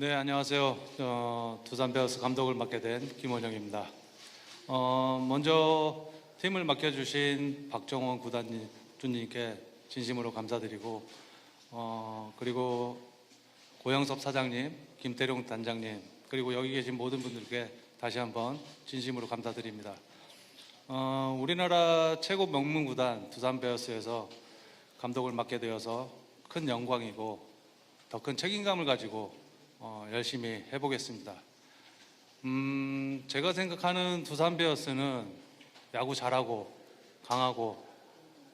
네, 안녕하세요. 어, 두산 베어스 감독을 맡게 된 김원영입니다. 어, 먼저 팀을 맡겨주신 박정원 구단주님께 진심으로 감사드리고, 어, 그리고 고영섭 사장님, 김태룡 단장님, 그리고 여기 계신 모든 분들께 다시 한번 진심으로 감사드립니다. 어, 우리나라 최고 명문 구단 두산 베어스에서 감독을 맡게 되어서 큰 영광이고 더 큰 책임감을 가지고 어, 열심히 해보겠습니다. 음, 제가 생각하는 두산 베어스는 야구 잘하고 강하고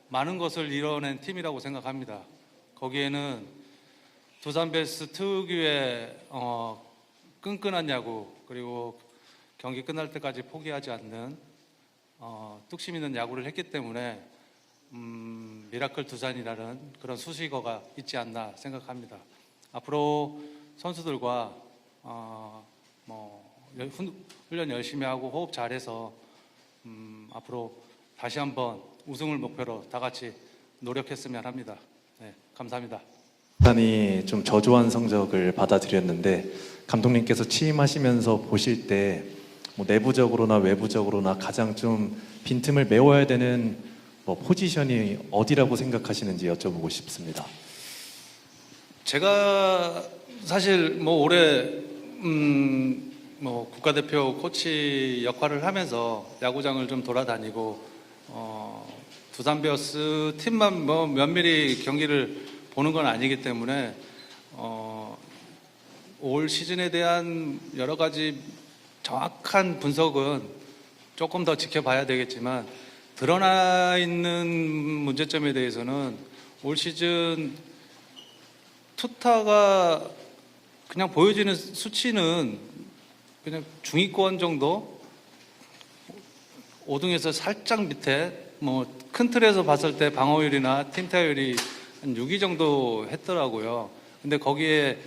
많은 것을 이뤄낸 팀이라고 생각합니다. 거기에는 두산 베어스 특유의 어, 끈끈한 야구 그리고 경기 끝날 때까지 포기하지 않는 어, 뚝심 있는 야구를 했기 때문에 음, 미라클 두산이라는 그런 수식어가 있지 않나 생각합니다. 앞으로 선수들과 어, 뭐 훈련 열심히 하고 호흡 잘해서 음, 앞으로 다시 한번 우승을 목표로 다 같이 노력했으면 합니다. 네, 감사합니다. 단이 좀 저조한 성적을 받아들였는데 감독님께서 취임하시면서 보실 때 뭐 내부적으로나 외부적으로나 가장 좀 빈틈을 메워야 되는 뭐 포지션이 어디라고 생각하시는지 여쭤보고 싶습니다. 제가 사실 뭐 올해 음 뭐 국가대표 코치 역할을 하면서 야구장을 좀 돌아다니고 어 두산 베어스 팀만 뭐 면밀히 경기를 보는 건 아니기 때문에 어 올 시즌에 대한 여러 가지 정확한 분석은 조금 더 지켜봐야 되겠지만 드러나 있는 문제점에 대해서는 올 시즌 투타가 그냥 보여지는 수치는 그냥 중위권 정도 5등에서 살짝 밑에 뭐 큰 틀에서 봤을 때 방어율이나 팀 타율이 한 6위 정도 했더라고요. 근데 거기에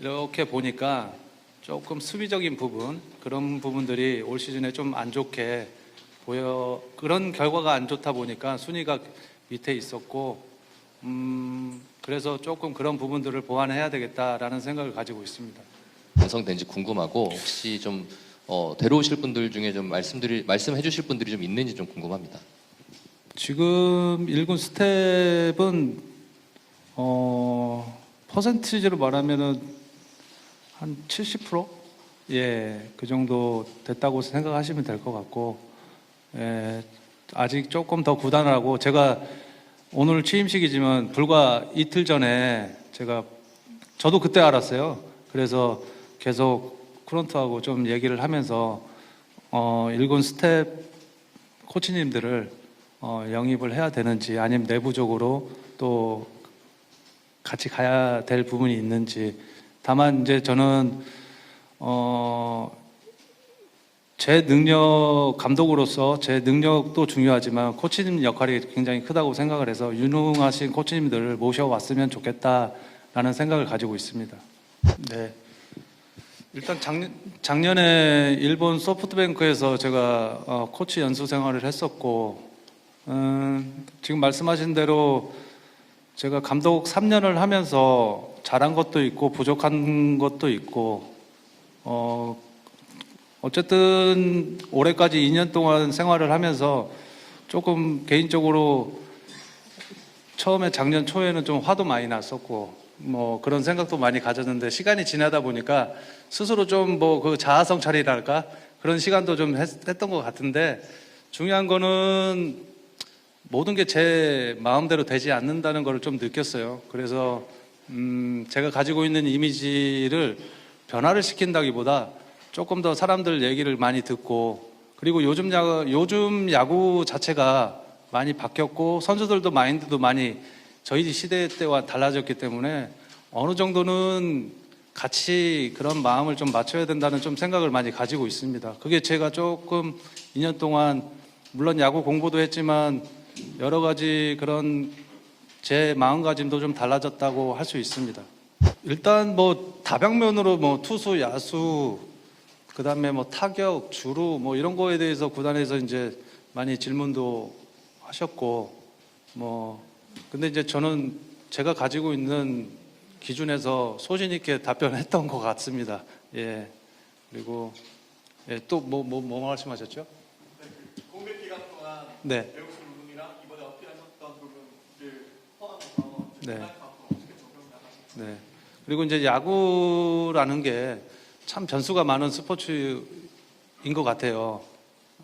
이렇게 보니까 조금 수비적인 부분 그런 부분들이 올 시즌에 좀 안 좋게 보여 그런 결과가 안 좋다 보니까 순위가 밑에 있었고 음 그래서 조금 그런 부분들을 보완해야 되겠다라는 생각을 가지고 있습니다. 완성된지 궁금하고 혹시 좀 어, 데려오실 분들 중에 좀 말씀드릴 말씀해 주실 분들이 좀 있는지 좀 궁금합니다. 지금 일군 스텝은 어 퍼센티지로 말하면은 한 70%? 예, 그 정도 됐다고 생각하시면 될 것 같고, 예, 아직 조금 더 구단하고 제가 오늘 취임식이지만 불과 이틀 전에 제가 저도 그때 알았어요. 그래서 계속 크론트하고 좀 얘기를 하면서 어, 일군 스텝 코치님들을 어, 영입을 해야 되는지 아니면 내부적으로 또 같이 가야 될 부분이 있는지 다만 이제 저는 어, 제 능력 감독으로서 제 능력도 중요하지만 코치님 역할이 굉장히 크다고 생각을 해서 유능하신 코치님들을 모셔왔으면 좋겠다라는 생각을 가지고 있습니다. 네. 일단 작년, 작년에 일본 소프트뱅크에서 제가 어, 코치 연수 생활을 했었고 음, 지금 말씀하신 대로 제가 감독 3년을 하면서 잘한 것도 있고 부족한 것도 있고 어, 어쨌든 올해까지 2년 동안 생활을 하면서 조금 개인적으로 처음에 작년 초에는 좀 화도 많이 났었고 뭐 그런 생각도 많이 가졌는데 시간이 지나다 보니까 스스로 좀 뭐 그 자아성 차리랄까 그런 시간도 좀 했, 했던 것 같은데 중요한 거는 모든 게 제 마음대로 되지 않는다는 걸 좀 느꼈어요. 그래서 음, 제가 가지고 있는 이미지를 변화를 시킨다기보다 조금 더 사람들 얘기를 많이 듣고 그리고 요즘 야구, 요즘 야구 자체가 많이 바뀌었고 선수들도 마인드도 많이 저희 시대 때와 달라졌기 때문에 어느 정도는 같이 그런 마음을 좀 맞춰야 된다는 좀 생각을 많이 가지고 있습니다. 그게 제가 조금 2년 동안 물론 야구 공부도 했지만 여러 가지 그런 제 마음가짐도 좀 달라졌다고 할 수 있습니다. 일단 뭐 다방면으로 뭐 투수, 야수, 그 다음에 뭐 타격, 주루 뭐 이런 거에 대해서 구단에서 이제 많이 질문도 하셨고 뭐 근데 이제 저는 제가 가지고 있는 기준에서 소신 있게 답변했던 것 같습니다. 예. 그리고 예, 또 뭐 뭐 뭐 말씀하셨죠? 공백 기간 동안 네. 배우신 부분이랑 이번에 어필하셨던 부분을 포함해서 네. 네. 그리고 이제 야구라는 게 참 변수가 많은 스포츠인 것 같아요.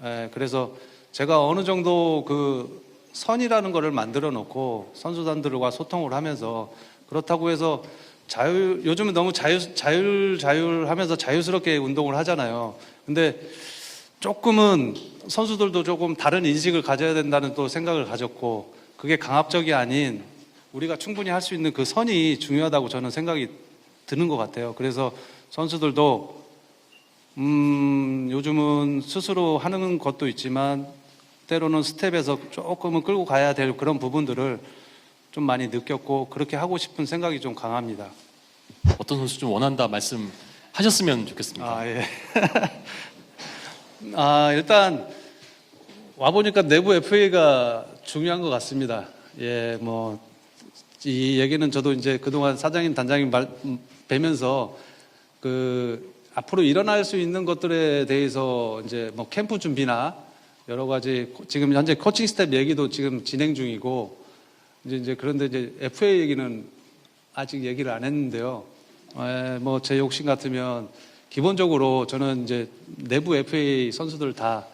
예, 그래서 제가 어느 정도 그 선이라는 거를 만들어 놓고 선수단들과 소통을 하면서 그렇다고 해서 자율, 요즘은 너무 자유, 자율, 자율 하면서 자유스럽게 운동을 하잖아요. 근데 조금은 선수들도 조금 다른 인식을 가져야 된다는 또 생각을 가졌고 그게 강압적이 아닌 우리가 충분히 할 수 있는 그 선이 중요하다고 저는 생각이 드는 것 같아요. 그래서 선수들도 음, 요즘은 스스로 하는 것도 있지만 때로는 스텝에서 조금은 끌고 가야 될 그런 부분들을 좀 많이 느꼈고 그렇게 하고 싶은 생각이 좀 강합니다. 어떤 선수 좀 원한다 말씀하셨으면 좋겠습니다. 아, 예. 아, 일단 와보니까 내부 FA가 중요한 것 같습니다. 예, 뭐, 이 얘기는 저도 이제 그동안 사장님, 단장님 말, 음, 뵈면서 그 앞으로 일어날 수 있는 것들에 대해서 이제 뭐 캠프 준비나 여러 가지 코- 지금 현재 코칭 스텝 얘기도 지금 진행 중이고 이제 이제 그런데 이제 FA 얘기는 아직 얘기를 안 했는데요. 뭐 제 욕심 같으면 기본적으로 저는 이제 내부 FA 선수들 다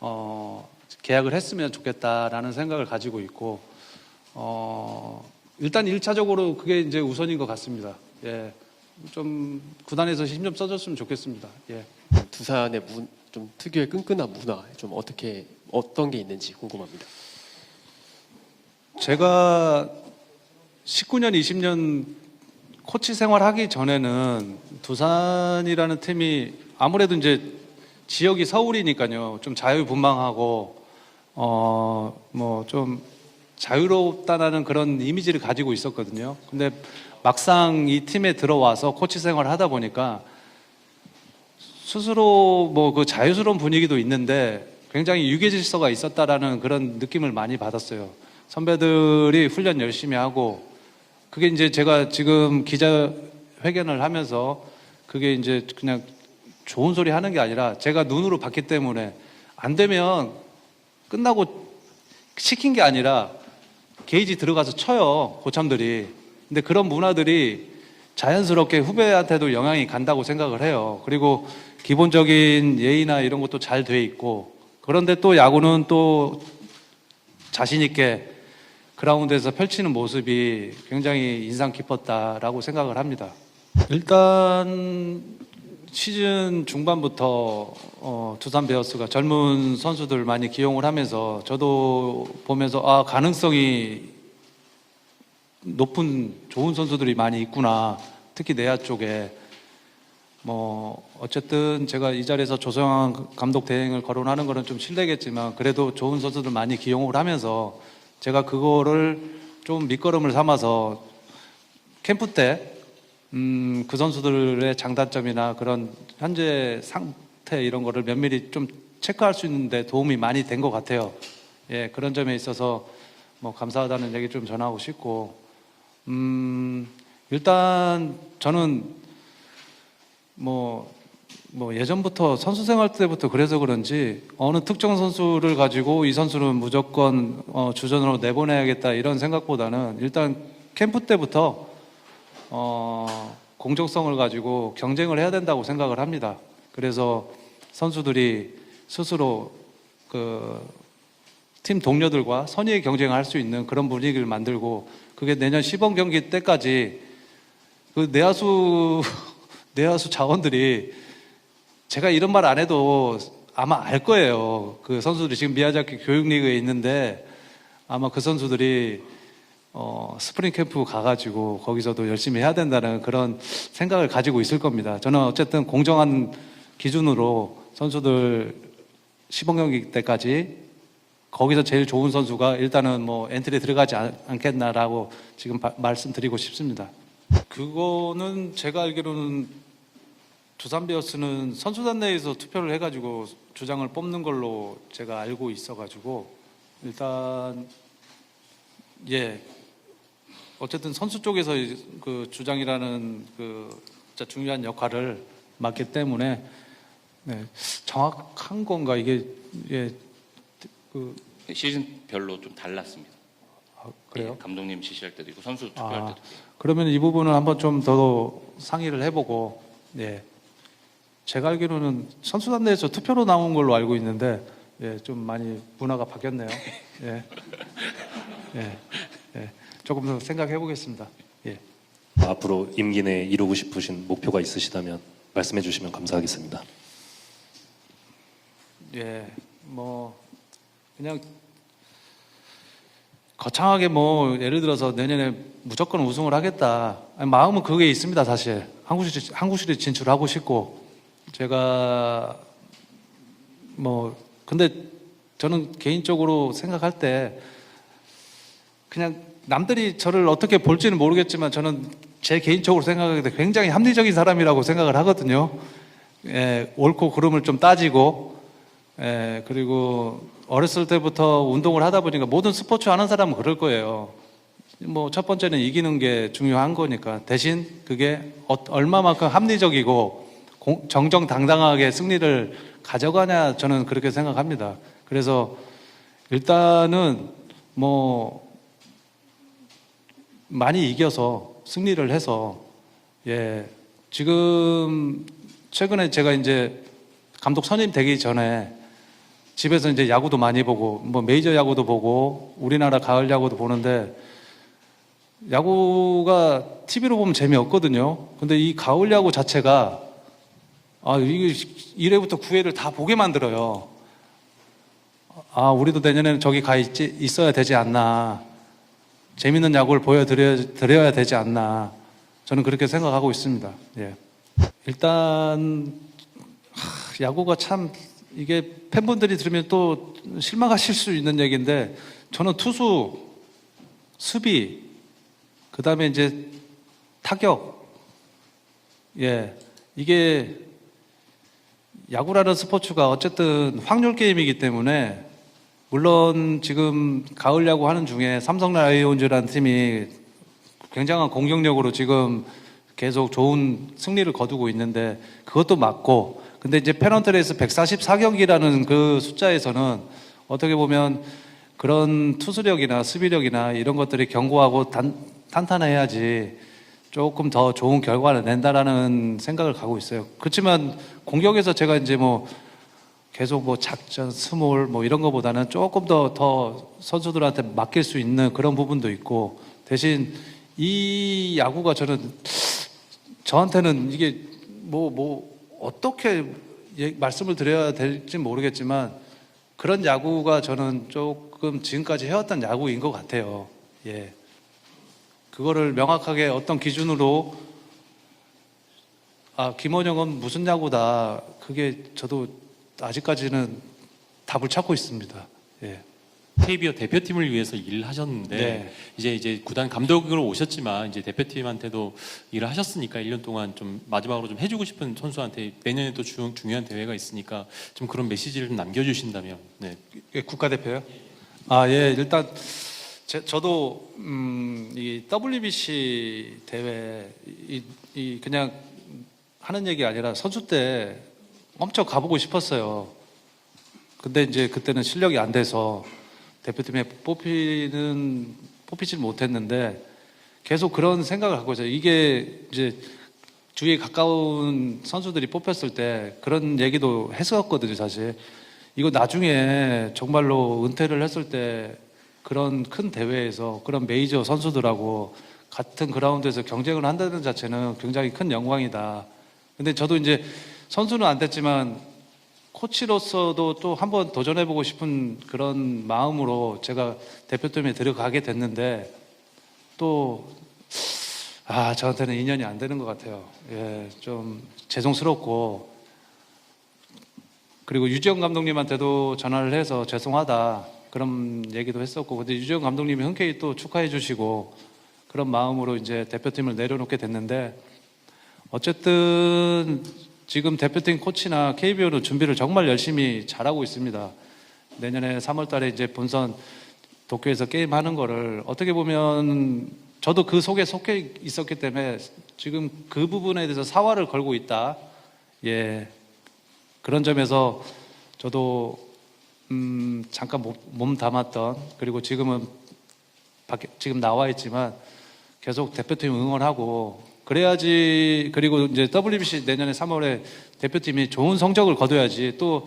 어, 계약을 했으면 좋겠다라는 생각을 가지고 있고 어, 일단 1차적으로 그게 이제 우선인 것 같습니다. 예. 좀 구단에서 힘좀 써줬으면 좋겠습니다. 예. 두산의 문, 좀 특유의 끈끈한 문화 좀 어떻게 어떤 게 있는지 궁금합니다. 제가 19년, 20년 코치 생활하기 전에는 두산이라는 팀이 아무래도 이제 지역이 서울이니까요. 좀 자유분방하고 어 뭐 좀 자유롭다라는 그런 이미지를 가지고 있었거든요. 근데 막상 이 팀에 들어와서 코치 생활을 하다 보니까 스스로 뭐 그 자유스러운 분위기도 있는데 굉장히 유계 질서가 있었다라는 그런 느낌을 많이 받았어요. 선배들이 훈련 열심히 하고 그게 이제 제가 지금 기자 회견을 하면서 그게 이제 그냥 좋은 소리 하는 게 아니라 제가 눈으로 봤기 때문에 안 되면 끝나고 시킨 게 아니라 게이지 들어가서 쳐요 고참들이 근데 그런 문화들이 자연스럽게 후배한테도 영향이 간다고 생각을 해요 그리고 기본적인 예의나 이런 것도 잘 돼 있고 그런데 또 야구는 또 자신 있게 그라운드에서 펼치는 모습이 굉장히 인상 깊었다라고 생각을 합니다. 일단 시즌 중반부터 어, 두산 베어스가 젊은 선수들 많이 기용을 하면서 저도 보면서 아 가능성이 높은 좋은 선수들이 많이 있구나. 특히 내야 쪽에 뭐 어쨌든 제가 이 자리에서 조성환 감독 대행을 거론하는 거는 좀 실례겠지만 그래도 좋은 선수들 많이 기용을 하면서 제가 그거를 좀 밑거름을 삼아서 캠프 때 음, 그 선수들의 장단점이나 그런 현재 상태 이런 거를 면밀히 좀 체크할 수 있는데 도움이 많이 된 것 같아요. 예, 그런 점에 있어서 뭐 감사하다는 얘기 좀 전하고 싶고, 음, 일단 저는 뭐, 뭐 예전부터 선수 생활 때부터 그래서 그런지 어느 특정 선수를 가지고 이 선수는 무조건 어, 주전으로 내보내야겠다 이런 생각보다는 일단 캠프 때부터 어, 공정성을 가지고 경쟁을 해야 된다고 생각을 합니다. 그래서 선수들이 스스로 그 팀 동료들과 선의의 경쟁을 할수 있는 그런 분위기를 만들고 그게 내년 시범 경기 때까지 그 내야수 내야수 자원들이 제가 이런 말 안 해도 아마 알 거예요. 그 선수들이 지금 미야자키 교육리그에 있는데 아마 그 선수들이 어, 스프링 캠프 가가지고 거기서도 열심히 해야 된다는 그런 생각을 가지고 있을 겁니다. 저는 어쨌든 공정한 기준으로 선수들 시범 경기 때까지 거기서 제일 좋은 선수가 일단은 뭐 엔트리에 들어가지 않, 않겠나라고 지금 바- 말씀드리고 싶습니다. 그거는 제가 알기로는 두산 베어스는 선수단 내에서 투표를 해가지고 주장을 뽑는 걸로 제가 알고 있어가지고 일단 예 어쨌든 선수 쪽에서 이- 그 주장이라는 그 중요한 역할을 맡기 때문에 네, 정확한 건가 이게 예, 그 시즌별로 좀 달랐습니다. 아, 그래요? 예, 감독님 지시할 때도 있고 선수 투표할 아, 때도 있고. 그러면 이 부분은 한번 좀 더 상의를 해보고, 예. 제가 알기로는 선수단 내에서 투표로 나온 걸로 알고 있는데, 예, 좀 많이 문화가 바뀌었네요. 예. 예. 예. 조금 더 생각해 보겠습니다. 예. 앞으로 임기 내에 이루고 싶으신 목표가 있으시다면 말씀해 주시면 감사하겠습니다. 예, 뭐 그냥 거창하게 뭐 예를 들어서 내년에 무조건 우승을 하겠다. 마음은 그게 있습니다, 사실. 한국 시리 한국 시리 진출하고 싶고 제가 뭐 근데 저는 개인적으로 생각할 때 그냥 남들이 저를 어떻게 볼지는 모르겠지만 저는 제 개인적으로 생각할 때 굉장히 합리적인 사람이라고 생각을 하거든요. 예, 옳고 그름을 좀 따지고 예, 그리고 어렸을 때부터 운동을 하다 보니까 모든 스포츠 하는 사람은 그럴 거예요. 뭐 첫 번째는 이기는 게 중요한 거니까 대신 그게 어- 얼마만큼 합리적이고 공- 정정당당하게 승리를 가져가냐 저는 그렇게 생각합니다. 그래서 일단은 뭐 많이 이겨서 승리를 해서 예 지금 최근에 제가 이제 감독 선임 되기 전에 집에서 이제 야구도 많이 보고 뭐 메이저 야구도 보고 우리나라 가을 야구도 보는데 야구가 TV로 보면 재미없거든요. 근데 이 가을 야구 자체가 아 이게 1회부터 9회를 다 보게 만들어요. 아 우리도 내년에는 저기 가 있지, 있어야 되지 않나. 재밌는 야구를 보여드려야 되지 않나. 저는 그렇게 생각하고 있습니다. 예. 일단 하, 야구가 참 이게 팬분들이 들으면 또 실망하실 수 있는 얘기인데 저는 투수, 수비, 그 다음에 이제 타격, 예, 이게 야구라는 스포츠가 어쨌든 확률 게임이기 때문에 물론 지금 가을 야구 하는 중에 삼성 라이온즈라는 팀이 굉장한 공격력으로 지금 계속 좋은 승리를 거두고 있는데 그것도 맞고 근데 이제 페넌트레이스 144경기라는 그 숫자에서는 어떻게 보면 그런 투수력이나 수비력이나 이런 것들이 견고하고 단, 탄탄해야지 조금 더 좋은 결과를 낸다라는 생각을 갖고 있어요. 그렇지만 공격에서 제가 이제 뭐 계속 뭐 작전, 스몰 뭐 이런 거보다는 조금 더, 더 선수들한테 맡길 수 있는 그런 부분도 있고 대신 이 야구가 저는 저한테는 이게 뭐, 뭐, 어떻게 예- 말씀을 드려야 될지 모르겠지만 그런 야구가 저는 조금 지금까지 해왔던 야구인 것 같아요. 예. 그거를 명확하게 어떤 기준으로 아, 김원영은 무슨 야구다. 그게 저도 아직까지는 답을 찾고 있습니다. 예. KBO 대표팀을 위해서 일을 하셨는데 네. 이제 이제 구단 감독으로 오셨지만 이제 대표팀한테도 일을 하셨으니까 1년 동안 좀 마지막으로 좀 해주고 싶은 선수한테 내년에 또 중, 중요한 대회가 있으니까 좀 그런 메시지를 좀 남겨주신다면 네. 예, 국가대표요? 아, 예, 일단 제, 저도 음, 이 WBC 대회 이, 이 그냥 하는 얘기 아니라 선수 때 엄청 가보고 싶었어요. 근데 이제 그때는 실력이 안 돼서 대표팀에 뽑히는 뽑히질 못했는데 계속 그런 생각을 갖고 있어요. 이게 이제 주위에 가까운 선수들이 뽑혔을 때 그런 얘기도 했었거든요, 사실. 이거 나중에 정말로 은퇴를 했을 때 그런 큰 대회에서 그런 메이저 선수들하고 같은 그라운드에서 경쟁을 한다는 자체는 굉장히 큰 영광이다. 근데 저도 이제 선수는 안 됐지만 코치로서도 또 한번 도전해보고 싶은 그런 마음으로 제가 대표팀에 들어가게 됐는데 또, 아, 저한테는 인연이 안 되는 것 같아요. 예, 좀 죄송스럽고 그리고 유지영 감독님한테도 전화를 해서 죄송하다 그런 얘기도 했었고 근데 유지영 감독님이 흔쾌히 또 축하해 주시고 그런 마음으로 이제 대표팀을 내려놓게 됐는데 어쨌든 지금 대표팀 코치나 KBO는 준비를 정말 열심히 잘하고 있습니다. 내년에 3월 달에 이제 본선 도쿄에서 게임하는 거를 어떻게 보면 저도 그 속에 속해 있었기 때문에 지금 그 부분에 대해서 사활을 걸고 있다. 예. 그런 점에서 저도 음, 잠깐 몸, 몸 담았던 그리고 지금은 밖에, 지금 나와 있지만 계속 대표팀 응원하고 그래야지 그리고 이제 WBC 내년에 3월에 대표팀이 좋은 성적을 거둬야지 또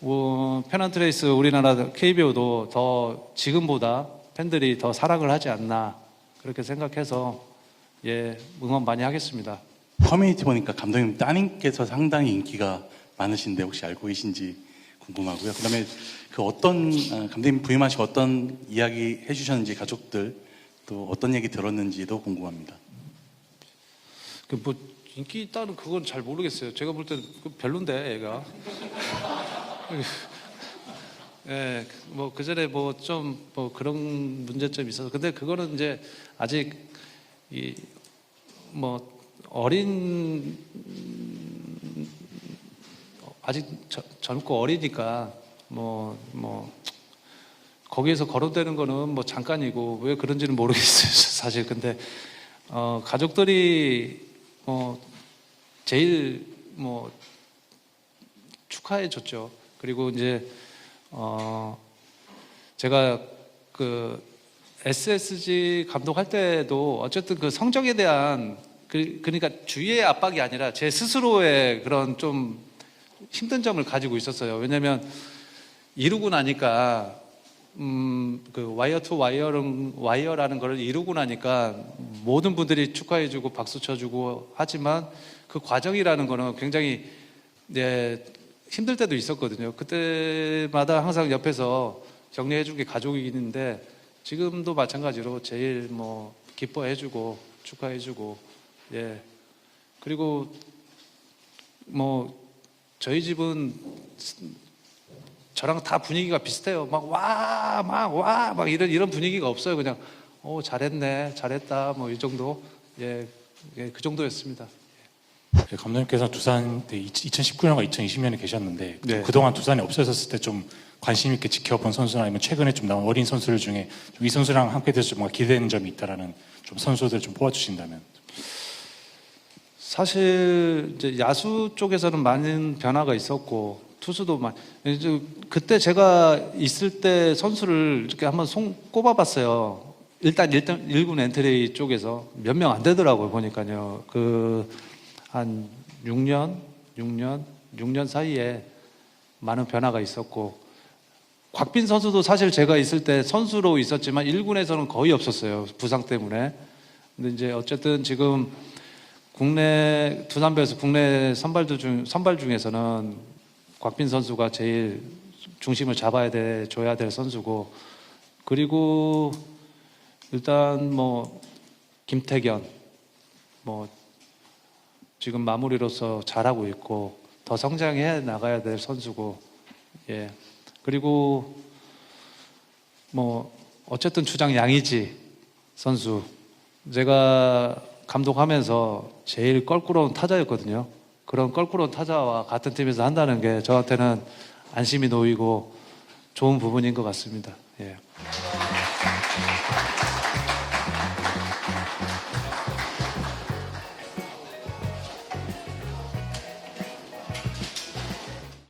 어, 페넌트레이스 우리나라 KBO도 더 지금보다 팬들이 더 사랑을 하지 않나 그렇게 생각해서 예 응원 많이 하겠습니다. 커뮤니티 보니까 감독님 따님께서 상당히 인기가 많으신데 혹시 알고 계신지 궁금하고요. 그다음에 그 어떤 아, 감독님 부임하시고 어떤 이야기 해주셨는지 가족들 또 어떤 얘기 들었는지도 궁금합니다. 그 뭐 인기 있다는 그건 잘 모르겠어요. 제가 볼 때는 그 별론데 애가. 예, 뭐 그 전에 뭐좀뭐 그런 문제점이 있어서 근데 그거는 이제 아직 이 뭐 어린 음, 아직 저- 젊고 어리니까 뭐뭐 거기에서 거론되는 거는 뭐 잠깐이고 왜 그런지는 모르겠어요 사실 근데 어 가족들이 뭐 제일 뭐 축하해 줬죠 그리고 이제 어 제가 그 SSG 감독할 때도 어쨌든 그 성적에 대한 그 그러니까 주위의 압박이 아니라 제 스스로의 그런 좀 힘든 점을 가지고 있었어요. 왜냐하면 이루고 나니까 음, 그 와이어 투 와이어는 와이어라는 걸 이루고 나니까 모든 분들이 축하해주고 박수 쳐주고 하지만 그 과정이라는 거는 굉장히 네, 힘들 때도 있었거든요. 그때마다 항상 옆에서 격려해준 게 가족이 있는데 지금도 마찬가지로 제일 뭐 기뻐해주고 축하해주고 예 그리고 뭐 저희 집은 저랑 다 분위기가 비슷해요. 막 와, 막 와, 막 이런 이런 분위기가 없어요. 그냥 어 잘했네, 잘했다, 뭐 이 정도 예, 예, 그 정도였습니다. 그 감독님께서 두산 2019년과 2020년에 계셨는데 네. 그동안 두산에 없어졌을 때 좀 관심 있게 지켜본 선수나 아니면 최근에 좀 나온 어린 선수들 중에 좀이 선수랑 함께 돼서 좀 뭔가 기대되는 점이 있다라는 좀 선수들 좀 뽑아주신다면 사실 이제 야수 쪽에서는 많은 변화가 있었고 투수도 많. 이제 그때 제가 있을 때 선수를 이렇게 한번 손 꼽아봤어요. 일단 일단 일군 엔트리 쪽에서 몇 명 안 되더라고요 보니까요. 그 한 6년, 6년, 6년 사이에 많은 변화가 있었고 곽빈 선수도 사실 제가 있을 때 선수로 있었지만 1군에서는 거의 없었어요 부상 때문에. 근데 이제 어쨌든 지금 국내 두산배에서 국내 선발들 중 선발 중에서는 곽빈 선수가 제일 중심을 잡아야 돼 줘야 될 선수고. 그리고 일단 뭐 김태견 뭐 지금 마무리로서 잘하고 있고 더 성장해 나가야 될 선수고. 예. 그리고 뭐 어쨌든 주장 양이지 선수. 제가 감독하면서 제일 껄끄러운 타자였거든요. 그런 껄끄러운 타자와 같은 팀에서 한다는 게 저한테는 안심이 놓이고 좋은 부분인 것 같습니다. 예.